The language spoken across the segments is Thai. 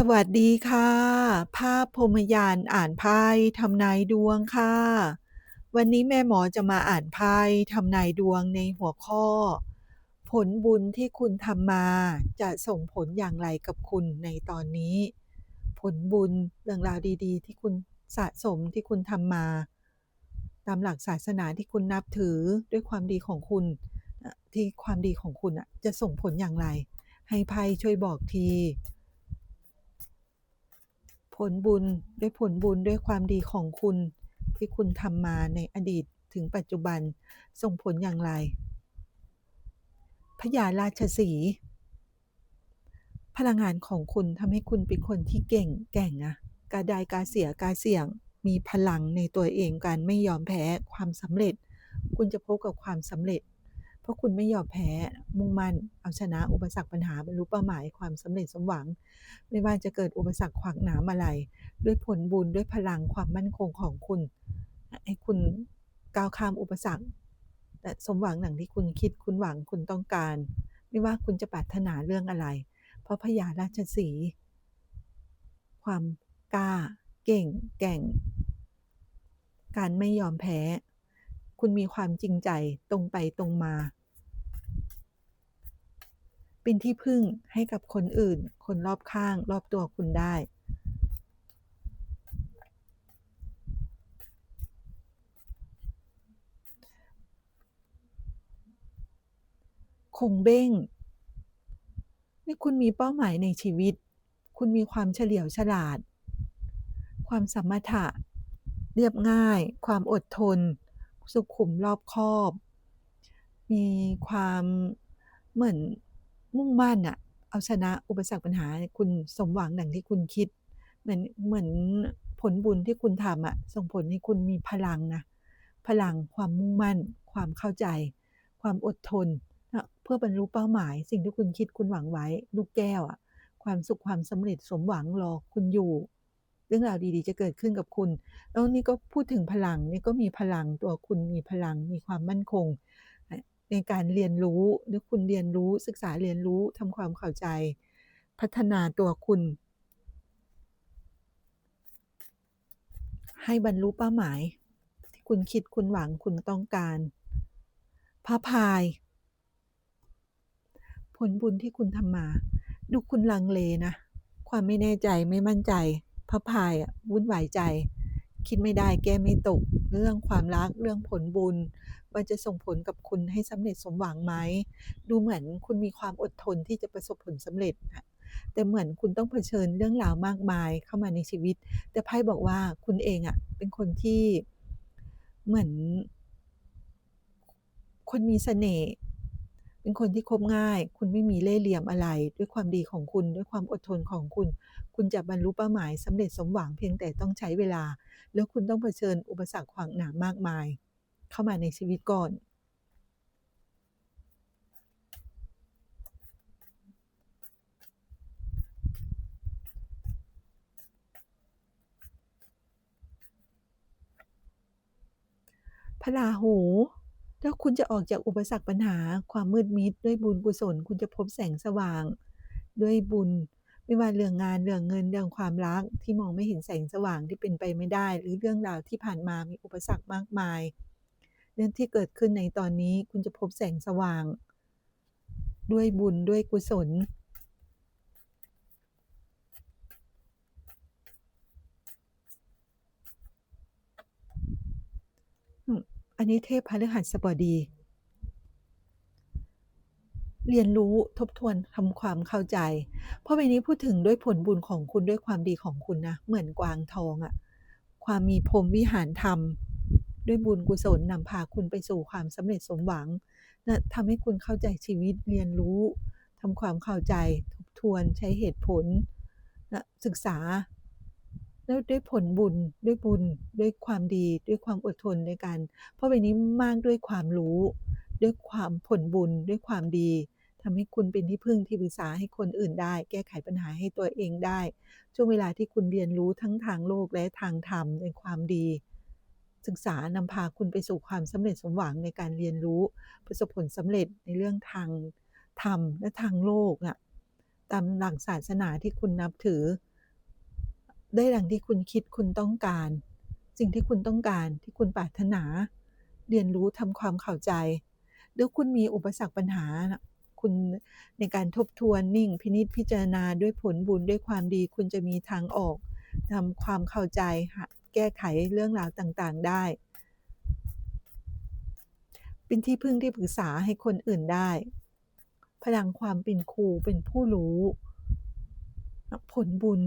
สวัสดีค่ะ ภาพพรหมยานอ่านไพ่ทำนายดวงค่ะ วันนี้แม่หมอจะมาอ่านไพ่ทำนายดวงในหัวข้อ ผลบุญที่คุณทำมาจะส่งผลอย่างไรกับคุณในตอนนี้ ผลบุญเรื่องราวดีๆ ที่คุณสะสมที่คุณทำมา ตามหลักศาสนาที่คุณนับถือด้วยความดีของคุณ ที่ความดีของคุณจะส่งผลอย่างไร ให้ไพ่ช่วยบอกที ผลบุญด้วยผลบุญด้วยความดีของคุณที่คุณทำมาในอดีตถึงปัจจุบันส่งผลอย่างไรพญาราชสี พลังงานของคุณทำให้คุณเป็นคนที่เก่งแก่งนะกล้าไดกาเสียกาเสี่ยง มีพลังในตัวเองการไม่ยอมแพ้ความสำเร็จ คุณจะพบกับความสำเร็จ ราะคุณไม่ยอมแพ้มุ่งมั่นเอาชนะอุปสรรคปัญหาบรรลุเป้าหมายความสำเร็จสมหวัง ไม่ว่าจะเกิดอุปสรรคขวากหนามอะไร ด้วยผลบุญด้วยพลังความมั่นคงของคุณให้คุณก้าวข้ามอุปสรรคและสมหวังหนังที่คุณคิดคุณหวังคุณต้องการ ไม่ว่าคุณจะปรารถนาเรื่องอะไร เพราะพญาราชสี ความกล้า เก่ง แก่ง การไม่ยอมแพ้ คุณมีความจริงใจตรงไปตรงมา เป็นที่พึ่งให้กับคนอื่น คนรอบข้าง รอบตัวคุณได้ คงเบ้ง นี่คุณมีเป้าหมายในชีวิต คุณมีความเฉลียวฉลาด ความสมถะ เรียบง่าย ความอดทน สุขุมรอบคอบ มีความเหมือน มุ่งมั่นอะเอาชนะอุปสรรคปัญหาคุณสมหวังดังที่คุณคิด เหมือนเหมือนผลบุญที่คุณทำอะส่งผลให้คุณมีพลังนะพลังความมุ่งมั่น ความเข้าใจ ความอดทนนะเพื่อบรรลุเป้าหมาย สิ่งที่คุณคิดคุณหวังไว้ ลูกแก้วอะความสุขความสำเร็จสมหวังรอคุณอยู่ เรื่องราวดีๆ จะเกิดขึ้นกับคุณ แล้วนี่ก็พูดถึงพลังนี่ก็มีพลังตัวคุณมีพลังมีความมั่นคง ในการเรียนรู้หรือคุณเรียนรู้ศึกษาเรียนรู้ทำความเข้าใจ พัฒนาตัวคุณ ให้บรรลุเป้าหมาย ที่คุณคิดคุณหวังคุณต้องการพระพาย ผลบุญที่คุณทำมา ดูคุณลังเลนะ ความไม่แน่ใจไม่มั่นใจพระพายวุ่นวายใจ คิดไม่ได้แก้ไม่ตก เรื่องความรักเรื่องผลบุญ ว่าจะส่งผลกับคุณให้สำเร็จสมหวังไหม ดูเหมือนคุณมีความอดทนที่จะประสบผลสำเร็จอะแต่เหมือนคุณต้องเผชิญเรื่องราวมากมายเข้ามาในชีวิต แต่ไพ่บอกว่าคุณเองอะเป็นคนที่เหมือน คนมีเสน่ห์เป็นคนที่คบง่าย คุณไม่มีเล่ห์เหลี่ยมอะไร ด้วยความดีของคุณ ด้วยความอดทนของคุณ คุณจะบรรลุเป้าหมายสำเร็จสมหวังเพียงแต่ต้องใช้เวลา แล้วคุณต้องเผชิญอุปสรรคขวางหนามมากมาย เข้ามาในชีวิตก่อนพระราหูถ้าคุณจะออกจากอุปสรรคปัญหาความมืดมิดด้วยบุญกุศล คุณจะพบแสงสว่าง ด้วยบุญ ไม่ว่าเรื่องงานเรื่องเงินเรื่องความรักที่มองไม่เห็นแสงสว่างที่เป็นไปไม่ได้ หรือเรื่องราวที่ผ่านมามีอุปสรรคมากมาย เรื่องที่เกิดขึ้นในตอนนี้คุณจะพบแสงสว่าง ด้วยบุญด้วยกุศล อันนี้เทพพฤหัสบดี เรียนรู้ทบทวนทำความเข้าใจ เพราะใบนี้พูดถึงด้วยผลบุญของคุณด้วยความดีของคุณนะ เหมือนกวางทองอะความมีพรมวิหารธรรม ด้วยบุญกุศลนำพาคุณไปสู่ความสำเร็จสมหวังนะทำให้คุณเข้าใจชีวิตเรียนรู้ทำความเข้าใจทบทวนใช้เหตุผลนะศึกษา แล้วด้วยผลบุญด้วยบุญ ด้วยความดีด้วยความอดทนในการ เพราะใบนี้มากด้วยความรู้ ด้วยความผลบุญด้วยความดีทำให้คุณเป็นที่พึ่งที่ปรึกษาให้คนอื่นได้ แก้ไขปัญหาให้ตัวเองได้ ช่วงเวลาที่คุณเรียนรู้ทั้งทางโลกและทางธรรมในความดี ศึกษานำพาคุณไปสู่ความสำเร็จสมหวังในการเรียนรู้ ประสบผลสำเร็จในเรื่องทางธรรมและทางโลกอะตามหลักศาสนาที่คุณนับถือ ได้ดังที่คุณคิดคุณต้องการ สิ่งที่คุณต้องการที่คุณปรารถนา เรียนรู้ทำความเข้าใจหรือคุณมีอุปสรรคปัญหานะคุณในการทบทวนนิ่ง พินิจพิจารณาด้วยผลบุญด้วยความดี คุณจะมีทางออกทำความเข้าใจ แก้ไขเรื่องราวต่างๆได้ เป็นที่พึ่งที่ปรึกษาให้คนอื่นได้ พลังความเป็นครูเป็นผู้รู้ ผลบุญ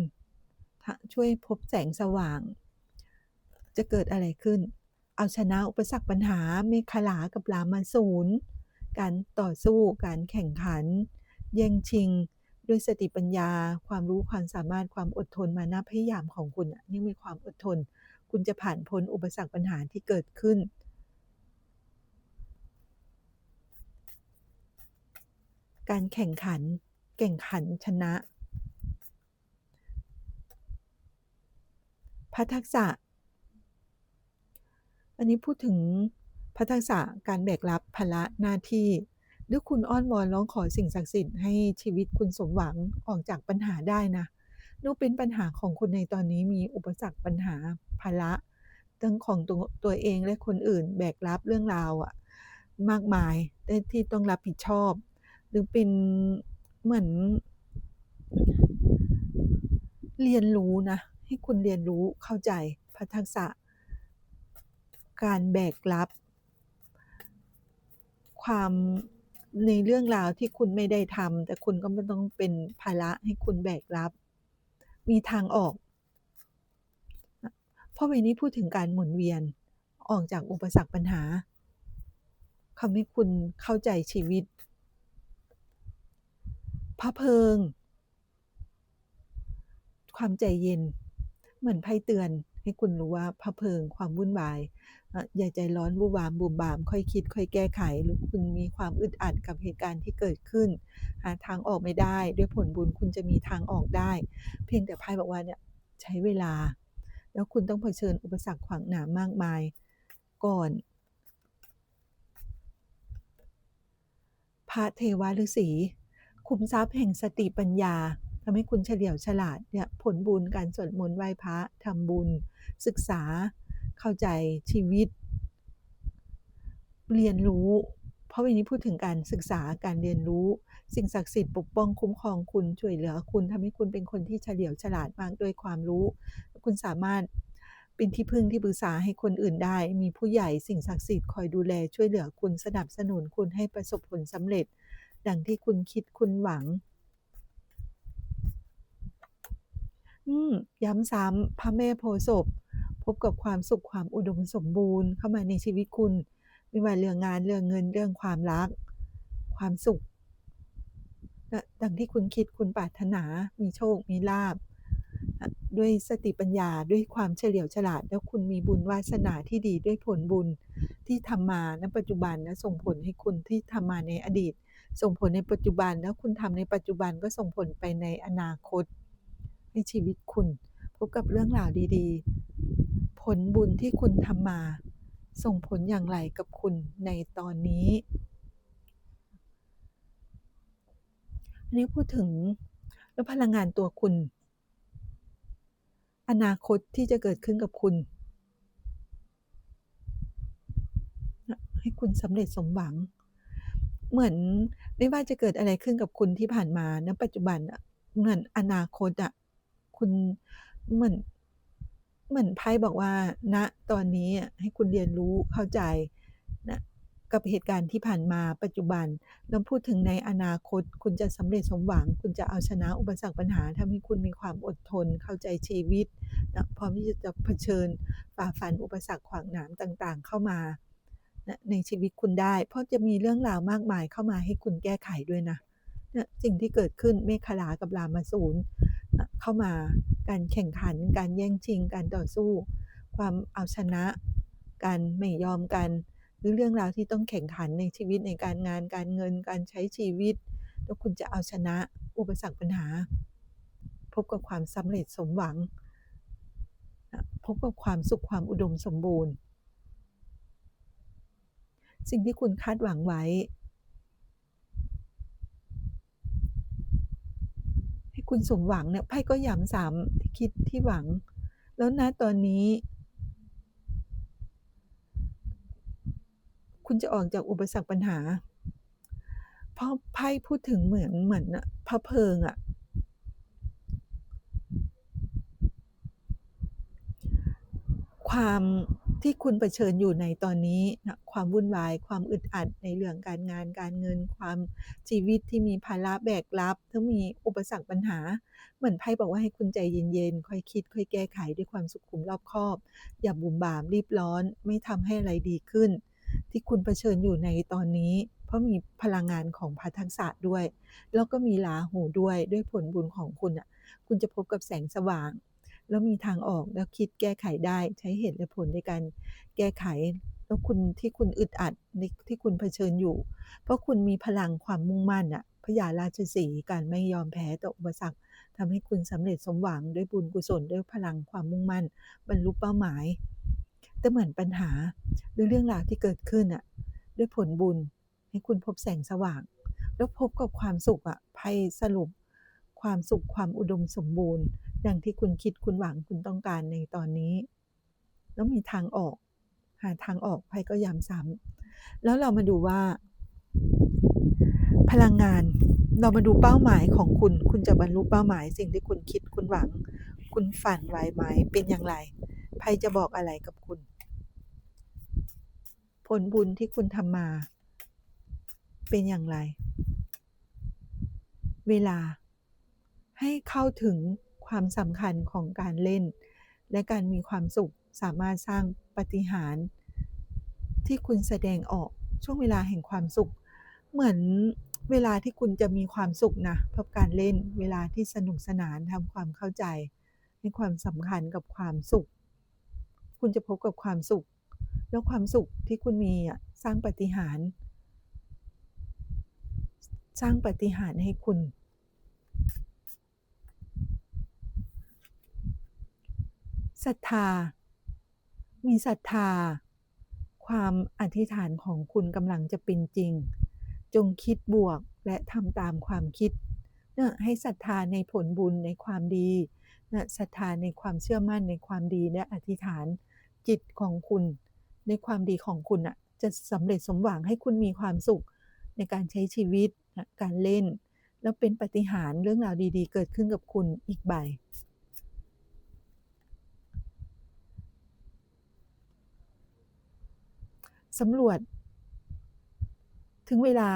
ช่วยพบแสงสว่าง จะเกิดอะไรขึ้น เอาชนะอุปสรรคปัญหาเมขลากับรามาสูรการต่อสู้การแข่งขัน แย่งชิง ด้วยสติปัญญา ความรู้ความสามารถความอดทนมานะพยายามของคุณน่ะยิ่มีความอดทน คุณจะผ่านพ้นอุปสรรคปัญหาที่เกิดขึ้น การแข่งขัน แข่งขันชนะพระทักษะ อันนี้พูดถึงพระทักษะการแบกรับภาระหน้าที่ หรือคุณอ้อนวอนร้องขอสิ่งศักดิ์สิทธิ์ให้ชีวิตคุณสมหวังออกจากปัญหาได้นะนูเป็นปัญหาของคุณในตอนนี้มีอุปสรรคปัญหาภาระทั้งของตัวตัวเองและคนอื่นแบกรับเรื่องราวอะมากมายที่ต้องรับผิดชอบ หรือเป็นเหมือน เรียนรู้นะ ให้คุณเรียนรู้เข้าใจพระทักษะ การแบกรับ ความ ในเรื่องราวที่คุณไม่ได้ทำแต่คุณก็ไม่ต้องเป็นภาระให้คุณแบกรับ มีทางออกเพราะใบนี้พูดถึงการหมุนเวียนออกจากอุปสรรคปัญหาทำให้คุณเข้าใจชีวิต พระเพลิง ความใจเย็น เหมือนไพ่เตือน ให้คุณรู้ว่าพระเพิงความวุ่นวายอย่าใจร้อนวู่วามบูบาม ค่อยคิด ค่อยแก้ไขหรือคุณมีความอึดอัดกับเหตุการณ์ที่เกิดขึ้น หาทางออกไม่ได้ ด้วยผลบุญคุณจะมีทางออกได้ เพียงแต่ไพ่บอกว่าเนี่ยใช้เวลา แล้วคุณต้องเผชิญอุปสรรคขวางหนามมากมายก่อน พระเทวฤาษีขุมทรัพย์แห่งสติปัญญา ทำให้คุณเฉลียวฉลาดเนี่ยผลบุญการสวดมนต์ไหว้พระทำบุญ ศึกษาเข้าใจชีวิต เรียนรู้ เพราะใบนี้พูดถึงการศึกษาการเรียนรู้ สิ่งศักดิ์สิทธิ์ปกป้องคุ้มครองคุณช่วยเหลือคุณทำให้คุณเป็นคนที่เฉลียวฉลาดมากด้วยความรู้ คุณสามารถเป็นที่พึ่งที่ปรึกษาให้คนอื่นได้ มีผู้ใหญ่สิ่งศักดิ์สิทธิ์คอยดูแลช่วยเหลือคุณสนับสนุนคุณให้ประสบผลสำเร็จ ดังที่คุณคิดคุณหวัง อืม ย้ำซ้ำพระแม่โพธิ์ศพ พบกับความสุขความอุดมสมบูรณ์เข้ามาในชีวิตคุณ ไม่ว่าเรื่องงานเรื่องเงินเรื่องความรัก ความสุขดดังที่คุณคิดคุณปรารถนา มีโชค มีลาภอด้วยสติปัญญาด้วยความเฉลียวฉลาด แล้วคุณมีบุญวาสนาที่ดีด้วยผลบุญที่ทำมาณปัจจุบันและส่งผลให้คุณที่ทำมาในอดีต ส่งผลในปัจจุบันแล้วคุณทำในปัจจุบันก็ส่งผลไปในอนาคต ให้ชีวิตคุณ พบกับเรื่องราวดีๆ ผลบุญที่คุณทำมา ส่งผลอย่างไรกับคุณในตอนนี้อันนี้พูดถึงแล้วพลังงานตัวคุณ อนาคตที่จะเกิดขึ้นกับคุณ ให้คุณสำเร็จสมหวัง เหมือนไม่ว่าจะเกิดอะไรขึ้นกับคุณที่ผ่านมาณปัจจุบันเหมือนอนาคตอะ คุณเหมือน เหมือนไพ่บอกว่าณตอนนี้อะให้คุณเรียนรู้เข้าใจณกับเหตุการณ์ที่ผ่านมาปัจจุบันแล้วพูดถึงในอนาคต คุณจะสำเร็จสมหวัง คุณจะเอาชนะอุปสรรคปัญหาทำให้คุณมีความอดทน เข้าใจชีวิตณพร้อมที่จะะเผชิญฝ่าฟันอุปสรรคขวางหนามต่างๆ เข้ามาณในชีวิตคุณได้ เพราะจะมีเรื่องราวมากมายเข้ามาให้คุณแก้ไขด้วยนะ นี่ยสิ่งที่เกิดขึ้นเมขลากับรามาสูรอเข้ามาการแข่งขัน การแย่งชิง การต่อสู้ ความเอาชนะ การไม่ยอมกัน หรือเรื่องราวที่ต้องแข่งขันในชีวิตในการงานการเงินการใช้ชีวิต แล้วคุณจะเอาชนะอุปสรรคปัญหา พบกับความสำเร็จสมหวัง พบกับความสุขความอุดมสมบูรณ์ สิ่งที่คุณคาดหวังไว้ ให้ คุณสมหวังเนี่ยไพ่ก็ย้ำซ้ำที่คิดที่หวัง แล้วณตอนนี้ คุณจะออกจากอุปสรรคปัญหา เพราะไพ่พูดถึงเหมือนเหมือนน่ะพระเพลิงอะความ ที่คุณเผชิญอยู่ในตอนนี้นะความวุ่นวาย ความอึดอัดในเรื่องการงานการเงิน ความชีวิตที่มีภาระแบกรับทั้งมีอุปสรรคปัญหา เหมือนไพ่บอกว่าให้คุณใจเย็นๆค่อยคิด ค่อยแก้ไขด้วยความสุขุมรอบคอบ อย่าบุ่มบามรีบร้อน ไม่ทำให้อะไรดีขึ้น ที่คุณเผชิญอยู่ในตอนนี้ เพราะมีพลังงานของพระทักษะด้วย แล้วก็มีราหูด้วยด้วยผลบุญของคุณน่ะคุณจะพบกับแสงสว่าง แล้วมีทางออกแล้วคิดแก้ไขได้ใช้เหตุและผลในการแก้ไข แล้วคุณที่คุณอึดอัดในที่คุณเผชิญอยู่ เพราะคุณมีพลังความมุ่งมั่นน่ะพญาราชสีการไม่ยอมแพ้ต่ออุปสรรคทำให้คุณสำเร็จสมหวังด้วยบุญกุศลด้วยพลังความมุ่งมั่น บรรลุเป้าหมาย แต่เหมือนปัญหาหรือเรื่องราวที่เกิดขึ้นน่ะด้วยผลบุญให้คุณพบแสงสว่าง แล้วพบกับความสุขอะไพ่สรุป ความสุขความอุดมสมบูรณ์ ดังที่คุณคิดคุณหวังคุณต้องการในตอนนี้แล้วมีทางออก หาทางออกไพ่ก็ย้ำซ้ำแล้วเรามาดูว่า พลังงานเรามาดูเป้าหมายของคุณ คุณจะบรรลุเป้าหมาย สิ่งที่คุณคิดคุณหวัง คุณฝันไว้ไหมเป็นอย่างไรไพ่จะบอกอะไรกับคุณ ผลบุญที่คุณทำมา เป็นอย่างไร เวลา ให้เข้าถึงความสำคัญของการเล่น และการมีความสุขสามารถสร้างปฏิหารที่คุณแสดงออกช่วงเวลาแห่งความสุข เหมือนเวลาที่คุณจะมีความสุขนะเพราะการเล่นเวลาที่สนุกสนานทำความเข้าใจให้ความสำคัญกับความสุข คุณจะพบกับความสุข แล้วความสุขที่คุณมีอะสร้างปฏิหาร สร้างปฏิหารให้คุณ ศรัทธา มีศรัทธา ความอธิษฐานของคุณกำลังจะเป็นจริง จงคิดบวกและทำตามความคิดเนะให้ศรัทธาในผลบุญในความดีนะศรัทธาในความเชื่อมั่นในความดีและอธิษฐานจิตของคุณ ในความดีของคุณนะจะสำเร็จสมหวังให้คุณมีความสุขในการใช้ชีวิตนะการเล่น แล้วเป็นปฏิหารเรื่องราวดีๆ เกิดขึ้นกับคุณอีกใบ สำรวจ ถึงเวลา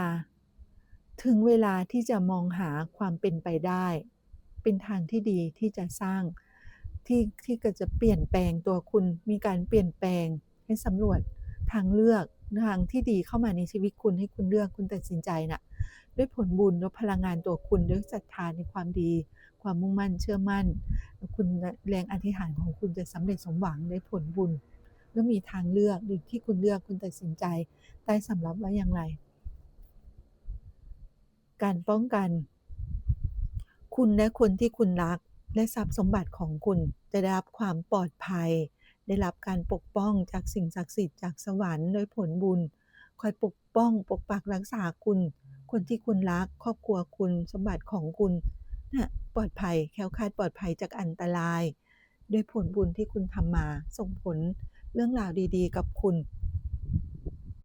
ถึงเวลาที่จะมองหาความเป็นไปได้ เป็นทางที่ดีที่จะสร้างที่ที่ก็จะเปลี่ยนแปลงตัวคุณมีการเปลี่ยนแปลงให้สำรวจทางเลือกทางที่ดีเข้ามาในชีวิตคุณให้คุณเลือกคุณตัดสินใจน่ะ ด้วยผลบุญด้วยพลังงานตัวคุณด้วยศรัทธาในความดี ความมุ่งมั่นเชื่อมั่น คุณแรงอธิษฐานของคุณจะสำเร็จสมหวังได้ผลบุญ แล้วมีทางเลือกโดยที่คุณเลือกคุณตัดสินใจใต้สำรับว่าอย่างไร การป้องกัน คุณและคนที่คุณรัก และทรัพย์สมบัติของคุณจะได้รับความปลอดภัย ได้รับการปกป้องจากสิ่งศักดิ์สิทธิ์จากสวรรค์ด้วยผลบุญ คอยปกป้อง ปกปักรักษาคุณ คนที่คุณรัก ครอบครัวคุณสมบัติของคุณนะปลอดภัยแค้วคาดปลอดภัยจากอันตราย ด้วยผลบุญที่คุณทำมาส่งผล เรื่องราวดี ๆ กับคุณ